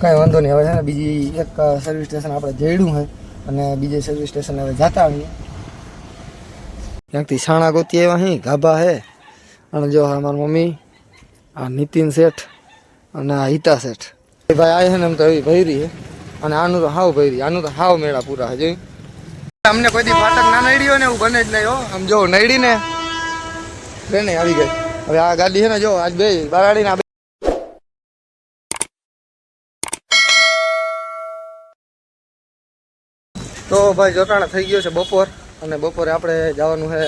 કાંઈ વાંધો નહીં. હવે છે ને બીજી એક સર્વિસ સ્ટેશન આપણે જઈડું છે અને બીજે સર્વિસ સ્ટેશન હવે જતા આવીએ ક્યાંકથી છાણા ગોતી આવ્યા અહીં ગાભા હે. અને જો હા મારી મમ્મી, આ નીતિન શેઠ અને આ હિતા શેઠ. એ ભાઈ આ છે ને એમ તો એવી ભૈરી છે. અને આનું તો હાવ ભૈરી, આનું તો હાવ મેળા પૂરા છે જોઈ અમને કોઈ દી ફાટક ના નડ્યો ને એવું બને જ નહીં, હો. આમ જો નડી ને ટ્રેને આવી ગઈ. હવે આ ગાડી છે ને જો, આજ બે બારાડીને આ બે તો ભાઈ જોટાણા થઈ ગયો છે બપોર અને બપોરે આપણે જવાનું છે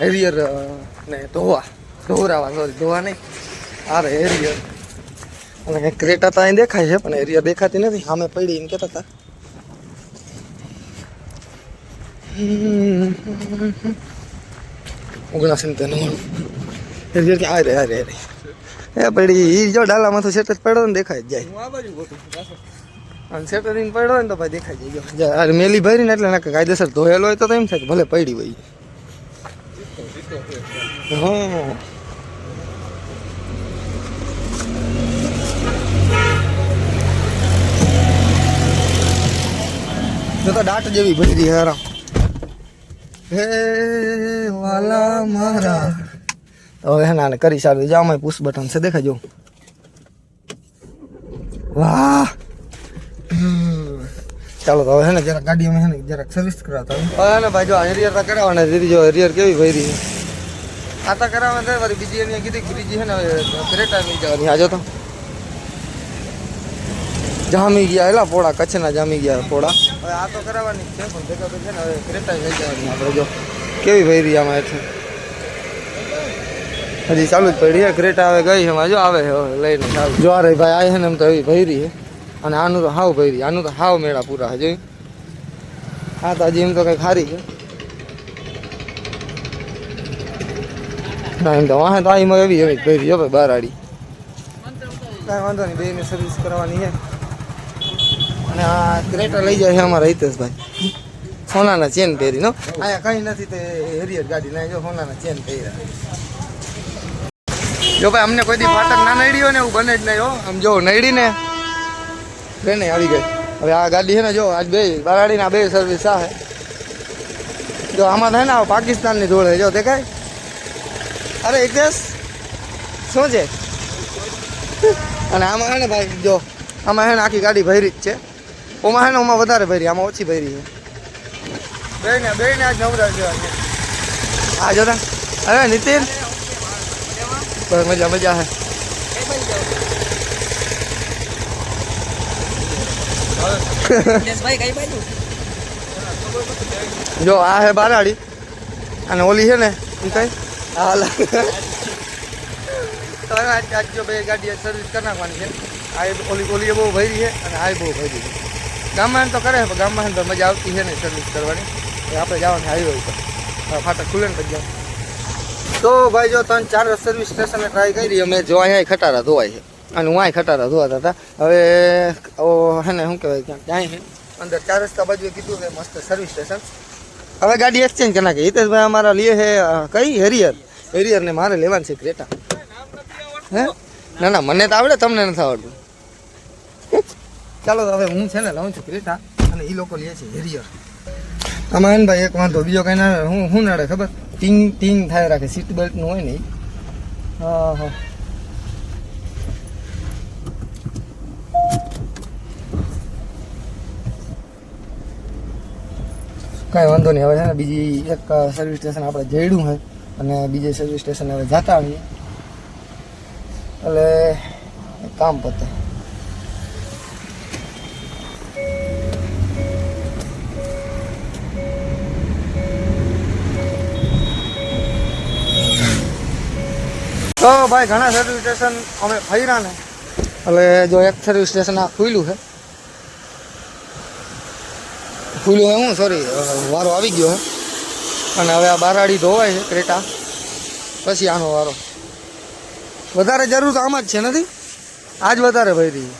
હેરિયર ને ધોવા. ધોરાવા સોરી ધોવા નહીં. આ રે હેરિયર. અને ક્રેટા તો અહીં દેખાય છે, પણ હેરિયર દેખાતી નથી. સામે પડી એમ કહેતા હતા. ઓગણસી ને એરિયર કે આ રે આ રે આ એ પડી જો ડાલામાં તો સેટ જ પડ્યો ને દેખાય જાય. અને સેટરિંગ પડ્યો હોય ને તો ભાઈ દેખાઈ જાય. આ મેલી ભરી ને એટલે નાખે. કાયદેસર ધોયેલો હોય તો એમ થાય કે ભલે પડી હોય. હા. તો દાટ જેવી ભરી હારા. હે વાલા મારા. હવે હે ને કરી સારું જામાં પુશ બટન છે દેખાજો વાહ. ચાલો, તો હવે હે ને જરાક ગાડી અમે હે ને જરાક સર્વિસ કરાવતા હવે ને ભાઈ, જો એરિયર તો કરાવવાના દીદી જો એરિયર કેવી ભરી? છે આ તો કરાવવા દે વળી બીજી એની કીધી કે બીજી હે ને, ક્રેટા મિલ જવાની. આજો તો. જામી ગયા, એલા પોળા, કચ્છના જામી ગયા પોળા. હવે આ તો કરાવવાની જ છે, પણ ભેગા ભેગા છે ને, હવે ક્રેટા લઈ જવાની આપણે જો. કેવી ભરી આમાં એટલે હજી ચાલુ જ પડી છે ક્રેટા હવે ગઈ છે જો આવે છે હવે લઈને ચાલુ. જો આ રહી ભાઈ, આ છે ને એમ તો એવી ભરી છે અને આનું તો હાવ ભરી આનું તો હાવ મેળા પૂરા હજી હા તો હજી એમ તો કંઈ ખારી છે ના, એમ તો વાહે તો આમાં એવી એવી ભરી જો ભાઈ, બાર આડી. કાંઈ વાંધો નહીં બેને સર્વિસ કરવાની છે. અને આ ક્રેટા લઈ જાય છે અમારા હિતેશભાઈ. સોનાના ચેન પહેરી નો અહીંયા કંઈ નથી તે હેરિયર ગાડી ના જો સોનાના ચેન પહેર્યા. જો ભાઈ, અમને કોઈ દી ફાટક ના નડ્યો ને એવું બને જ નહીં, હો. આમ જો નડી ને ટ્રેને આવી ગઈ. હવે આ ગાડી છે ને જો, આજ બે, બરાડીના બે સર્વિસ આ જો, આમાં થાય ને આ પાકિસ્તાનની ધૂળ. જો દેખાય અરે એકદેશ શું છે? અને આમાં હે ને ભાઈ, જો, આમાં હે ને આખી ગાડી ભરી જ છે. ઓમાં હે ને ઓમાં વધારે ભરી, આમાં ઓછી ભરી છે. બે ને બે ને આજ નવરા છે આ જો અરે, નીતિન. બસ, મજા મજા હે જો આ હે બારાડી અને ઓલી છે ને એ કઈ? હા લા. તો આજ આજ જો બે ગાડી સર્વિસ કરી નાખવાની છે. આ ઓલી ઓલી એ બહુ ભરી છે અને આ બહુ ભરી છે. ગામમાં તો કરે પણ ગામમાં તો મજા આવતી છે ને સર્વિસ કરવાની. આપણે જવાનું હાઈવે ઉપર. ફાટક ખુલે ને પછી. તો ભાઈ જો ત્રણ ચાર સર્વિસ સ્ટેશને ટ્રાય કરી અમે જો અહીંયા ખટારા ધોવાય છે. અને અહીં ખટારા ધોવાતા હતા હવે, ઓ, હે ને, શું કહેવાય ક્યાં જાય છે અંદર ચાર રસ્તા બાજુએ કીધું કે મસ્ત સર્વિસ સ્ટેશન હવે ગાડી એક્સચેન્જ કરી નાખી. હિતેશભાઈ અમારા લીએ છે કઈ? હેરિયર હેરિયર ને મારે લેવાનું છે ક્રેટા હે? ના ના, મને તો આવડે, તમને નથી આવડતું. ચાલો હવે હું છે ને, લઉં છું ક્રેટા અને એ લોકો લે છે હેરિયર આમાં એને ભાઈ, એક વાંધો, બીજો કઈ ના, હું શું નડે, ખબર? ટીંગ ટીંગ થાય રાખે સીટ બેલ્ટનું હોય ને. હા હા કાંઈ વાંધો નહીં. હવે છે ને બીજી એક સર્વિસ સ્ટેશન આપણે જઈડું છે અને બીજે સર્વિસ સ્ટેશન હવે જતા આવીએ. એટલે કામ પતે. તો ભાઈ, ઘણા સર્વિસ સ્ટેશન અમે ફર્યા ને. એટલે જો એક સર્વિસ સ્ટેશન આ ખુલ્યું છે ખુલ્લું હે હું સોરી વારો આવી ગયો હે અને હવે આ બારાડી ધોવાય છે ક્રેટા. પછી આનો વારો. વધારે જરૂર તો આમાં જ છે નથી? આજ વધારે ભરી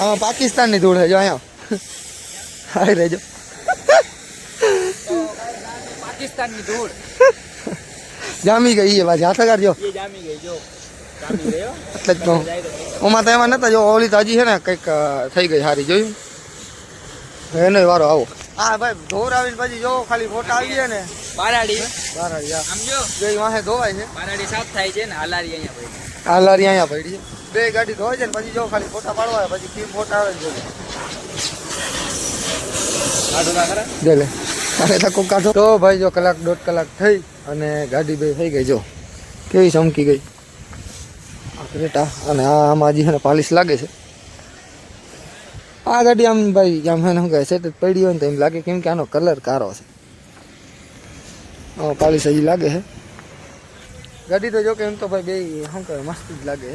આમાં પાકિસ્તાનની ધૂળ છે જો અહીંયા. આવી રહેજો પાકિસ્તાનની ધૂળ. જામી ગઈ એ પાછી. હાથ કાઢજો. જામી ગઈ જો. એટલે જ તો ઓમાં તો એમાં નતા જો ઓલી તો હજી છે ને કંઈક થઈ ગઈ સારી જોયું? એનો વારો આવો. હા ભાઈ ધોરાવીને પછી જો ખાલી ફોટા આવી જાય ને. બારાડી. બારાડી હા. આમ જો. બે વાહે ધોવાય છે. બારાડી સાફ થાય છે ને હાલારી અહીંયા પડી હાલારી અહીંયા પડી છે. બે ગાડી ધોવાય છે ને પછી જો ખાલી ફોટા પાડવા આવે પછી કેમ ફોટા આવે જો લે. લે તકો કાઢો. તો ભાઈ જો કલાક દોઢ કલાક થઈ અને ગાડી બે થઈ ગઈ જો. કેવી ચમકી ગઈ. આ ક્રેટા અને આ આમાં હજી પાલિશ લાગે છે. આ ગાડી આમ ભાઈ, આમ એને શું કહે સેટ પડી હોય ને તો એમ લાગે કેમ કે આનો કલર કારો છે. પાલિશ હજી લાગે છે. ગાડી તો જો કે એમ તો ભાઈ બે શું કહે મસ્ત જ લાગે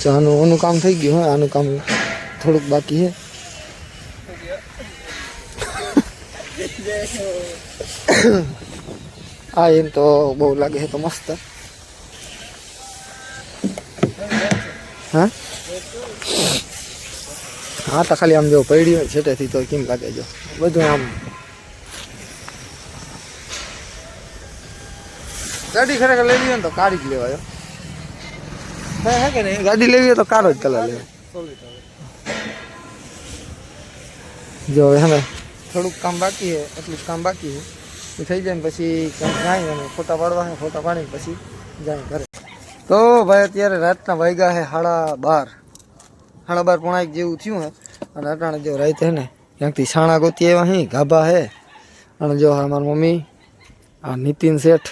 છે. આનું આનું કામ થઈ ગયું હોય, આનું કામ થોડુંક બાકી છે. હા એમ તો બહુ લાગે છે તો મસ્ત. હા? હા તો ખાલી આમ જો પડી હોય છેટેથી તો કેમ લાગે જો? બધું આમ. ગાડી ખરેખર લેવી હોય ને તો કાળી જ લેવાય, હે. હે કે નહીં? ગાડી લેવી હોય તો કાળો જ કલર લેવાય. જો હવે થોડુંક કામ બાકી છે, એટલું કામ બાકી છે. એ થઈ જાય ને પછી જાય અને ફોટા પાડવા ફોટા પાડીને પછી જાય ઘરે. તો ભાઈ અત્યારે રાતના વાગ્યા છે સાડા બાર. સાડા બાર પોણા જેવું થયું હે. અને અટાણે જો રાત હે ને ક્યાંકથી છાણા ગોતી આવ્યા હી, ગાભા હે. અને જો હા મારી મમ્મી, આ નીતિન શેઠ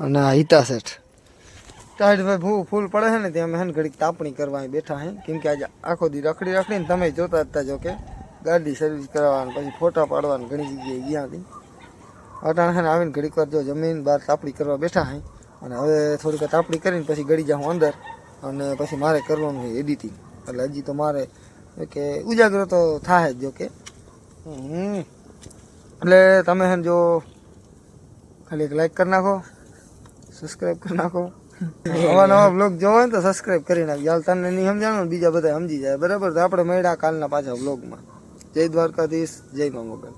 અને આ હિતા શેઠ. ટાઈટ ભાઈ ભૂ ફૂલ પડે છે ને, ત્યાં અમે ઘડીક તાપણી કરવા અહીં બેઠા હે. કેમ કે આજે આખો દી રખડી રખડીને તમે જોતા હતા જો કે, ગાડી સર્વિસ કરાવવાની પછી ફોટા પાડવાની ઘણી જગ્યાએ ગયા હતી અટાણે છે આવીને ઘડીક વાર જો જમીન બહાર તાપણી કરવા બેઠા હે. અને હવે થોડીક તાપણી કરીને પછી ગળી જાઉં અંદર અને પછી મારે કરવાનું છે એડિટિંગ એટલે હજી તો મારે કે ઉજાગરો તો થાય જ જો કે. એટલે તમે હે જો ખાલી એક લાઈક કરી નાખો સબસ્ક્રાઈબ કરી નાખો. નવા નવા બ્લોગ જોવો ને તો સબસ્ક્રાઈબ કરી નાખજો. હાલ તમને નહીં સમજાણું બીજા બધા સમજી જાય. બરાબર? તો આપણે મળ્યા કાલના પાછા બ્લોગમાં જય દ્વારકાધીશ, જય મા મોગલ.